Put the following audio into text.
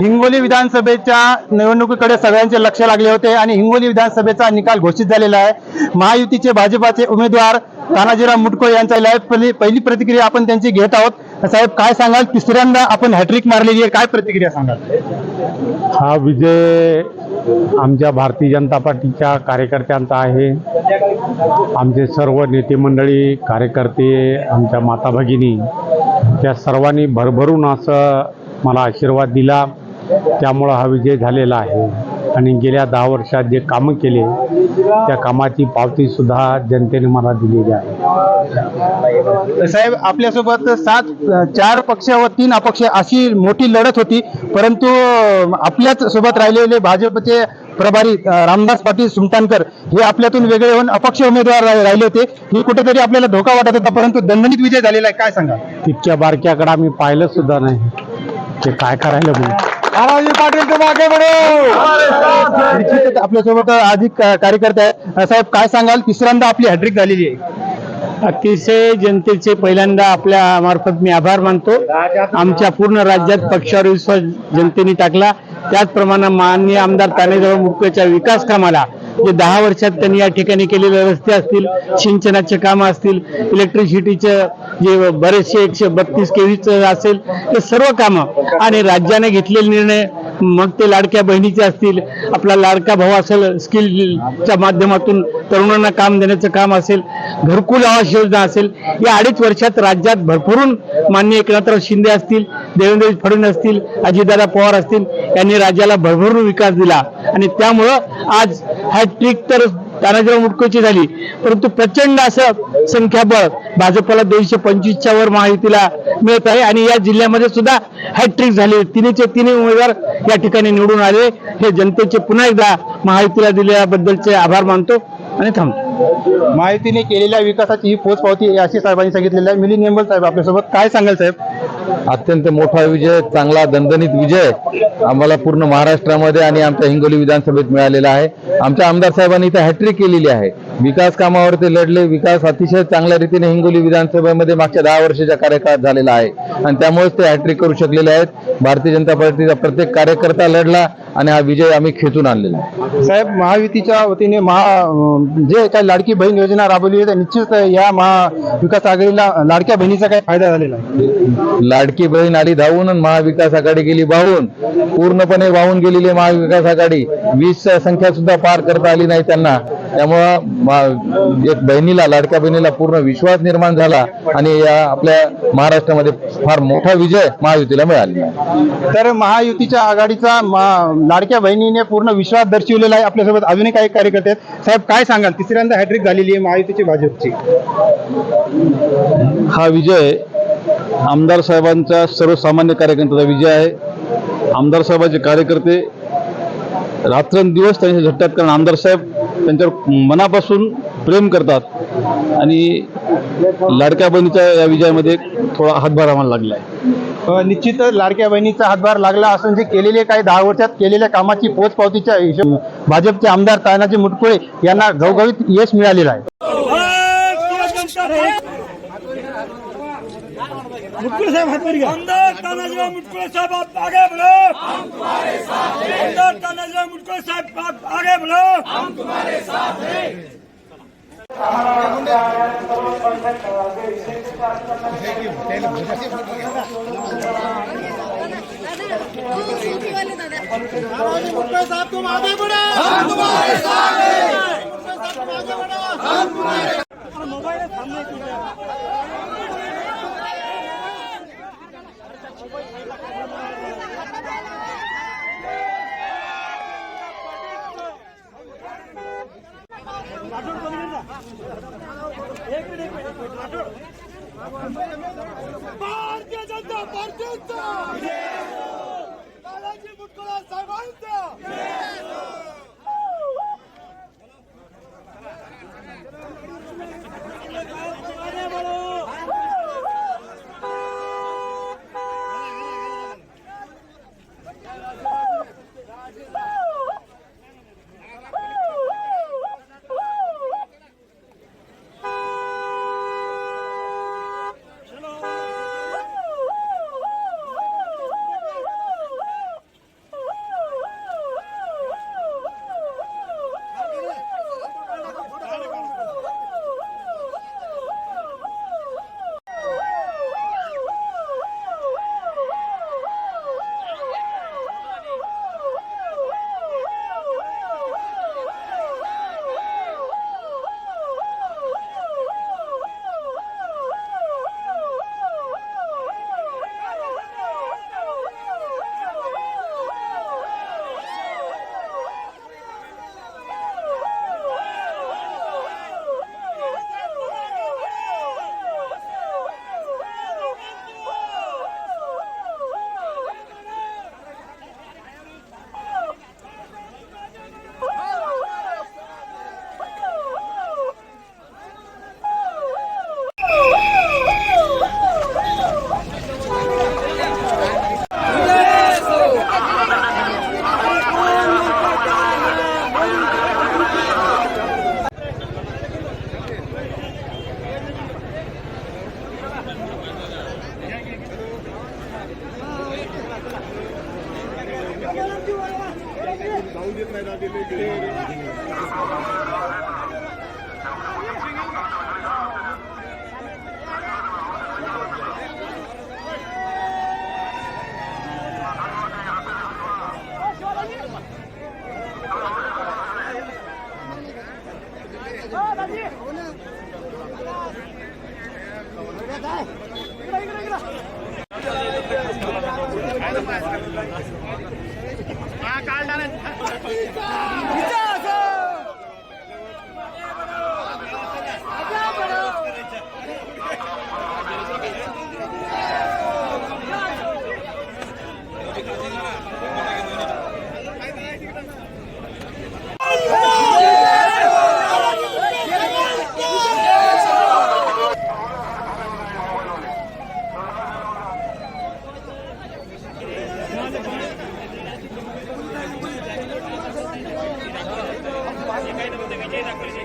हिंगोली विधानसभेच्या निवडणुकीकडे सगळ्यांचे लक्ष लागले होते आणि हिंगोली विधानसभेचा निकाल घोषित झालेला आहे. महायुतीचे भाजपाचे उमेदवार तानाजीराव मुटको यांचा लाईव्ह पहिली पहिली प्रतिक्रिया आपण त्यांची घेत आहोत. साहेब काय सांगाल? तिसऱ्यांदा आपण हॅट्रिक मारलेली आहे. काय प्रतिक्रिया सांगाल? हा विजय आमच्या भारतीय जनता पार्टीच्या कार्यकर्त्यांचा आहे. आमचे सर्व नेते मंडळी कार्यकर्ते आमच्या माता भगिनी त्या सर्वांनी भरभरून असं मला आशीर्वाद दिला. त्यामुळं हा विजय झालेला आहे. आणि गेल्या दहा वर्षात जे कामं केले त्या कामाची पावतीसुद्धा जनतेने मला दिलेली आहे. साहेब आपल्यासोबत सात चार पक्ष व तीन अपक्ष अशी मोठी लढत होती. परंतु आपल्याच सोबत राहिलेले भाजपचे प्रभारी रामदास पाटील सुमटानकर हे आपल्यातून वेगळे होऊन अपक्ष उमेदवार राहिले होते. ही कुठेतरी आपल्याला धोका वाटत होता परंतु दणदणीत विजय झालेला आहे. काय सांगा तितक्या बारक्याकडे आम्ही पाहिलं सुद्धा नाही. ते काय करायला म्हणून निश्चितच आपल्यासोबत अधिक कार्यकर्ते आहेत. अं, साहेब काय सांगाल? तिसऱ्यांदा आपली हॅट्रिक झालेली आहे. अतिशय जनतेचे पहिल्यांदा आपल्या मार्फत मी आभार मानतो. आमच्या पूर्ण राज्यात पक्षावर विश्वास जनतेने टाकला. त्याचप्रमाणे माननीय आमदार तानेजवळ मुख्यच्या विकास कामाला जे दहा वर्षात त्यांनी या ठिकाणी केलेले रस्ते असतील सिंचनाचे कामं असतील इलेक्ट्रिसिटीचं जे बरेचसे एकशे बत्तीस केव्हीचं असेल ते सर्व कामं आणि राज्याने घेतलेले निर्णय मग ते लाडक्या बहिणीचे असतील आपला लाडका भाऊ असेल स्किलच्या माध्यमातून तरुणांना काम देण्याचं काम असेल घरकुल आवास योजना असेल या अडीच वर्षात राज्यात भरपूरून माननीय एकनाथराव शिंदे असतील देवेंद्र फडणवीस असतील अजितदादा पवार असतील यांनी राज्याला भरभरून विकास दिला. आणि त्यामुळं आज हॅट्रिक तर तानाजीराव मुटकोची झाली. परंतु प्रचंड असं संख्याबळ भाजपला दोनशे पंचवीसच्या वर महायुतीला मिळत आहे आणि या जिल्ह्यामध्ये सुद्धा हॅट्रिक झाली. तिन्हीचे तिन्ही उमेदवार या ठिकाणी निवडून आले. हे जनतेचे पुन्हा एकदा महायुतीला दिल्याबद्दलचे आभार मानतो आणि थांबतो. माहितीने केलेल्या विकासाची ही पोचपावती पावती अशी साहेबांनी सांगितलेलं आहे. मिलिंद नेंबल साहेब आपल्यासोबत काय सांगाल साहेब? अत्यंत मोठा विजय चांगला दणदणीत विजय आम्हाला पूर्ण महाराष्ट्रामध्ये आणि आमच्या हिंगोली विधानसभेत मिळालेला आहे. आमच्या आमदार साहेबांनी इथे हॅट्रिक केलेली आहे. विकास कामावर ते लढले विकास अतिशय चांगल्या रीतीने हिंगोली विधानसभेमध्ये मागच्या दहा वर्षाच्या कार्यकाळात झालेला आहे. आणि त्यामुळेच ते हॅट्रिक करू शकलेले आहेत. भारतीय जनता पार्टीचा प्रत्येक कार्यकर्ता लढला आणि हा विजय आम्ही खेचून आणलेला आहे. साहेब महायुतीच्या वतीने महा जे काही लाडकी बहीण योजना राबवली आहे निश्चित या महाविकास आघाडीला लाडक्या बहिणीचा काही फायदा झालेला आहे. लाडकी बहीण आली धावून आणि महाविकास आघाडी गेली वाहून. पूर्णपणे वाहून गेलेली महाविकास आघाडी. वीस संख्या सुद्धा पार करता आली नाही त्यांना. त्यामुळं मा- एक बहिणीला लाडक्या बहिणीला पूर्ण विश्वास निर्माण झाला आणि या आपल्या महाराष्ट्रामध्ये फार मोठा विजय महायुतीला मिळालेला आहे. तर महायुतीच्या आघाडीचा मा- लाडक्या बहिणीने पूर्ण विश्वास दर्शवलेला आहे आपल्यासोबत. अजूनही काही कार्यकर्ते आहेत. साहेब काय सांगाल? तिसऱ्यांदा हॅट्रिक झालेली आहे महायुतीची भाजपची. हा विजय आमदार साहेबांचा सर्वसामान्य कार्यकर्त्याचा विजय आहे. आमदार साहेबांचे कार्यकर्ते रात्रंदिवस त्यांच्या झटतात कारण आमदार साहेब त्यांच्यावर मनापासून प्रेम करतात. आणि लाडक्या बहिणीच्या या विजयामध्ये थोडा हातभार आम्हाला लागला आहे. अ, निश्चितच लाडक्या बहिणीचा हातभार लागला असून जे केलेले काही दहा वर्षात केलेल्या कामाची पोचपावतीच्या हिशोब भाजपचे आमदार तानाजी मुटकुळे यांना घवघवीत यश मिळालेलं आहे? आमदार तानाजीराव मुटकुळे साहब आप आगे बढ़ो हम तुम्हारे साथ हैं आमदार तानाजीराव मुटकुळे साहब आप आगे बढ़ो हम तुम्हारे साथ हैं. भारतीय जनता पार्टीचा. तानाजी मुटकुळा साहेबांचा. जाऊ देत नाही दादी ते गेले इकडे इकडे इकडे काल daquele jeito.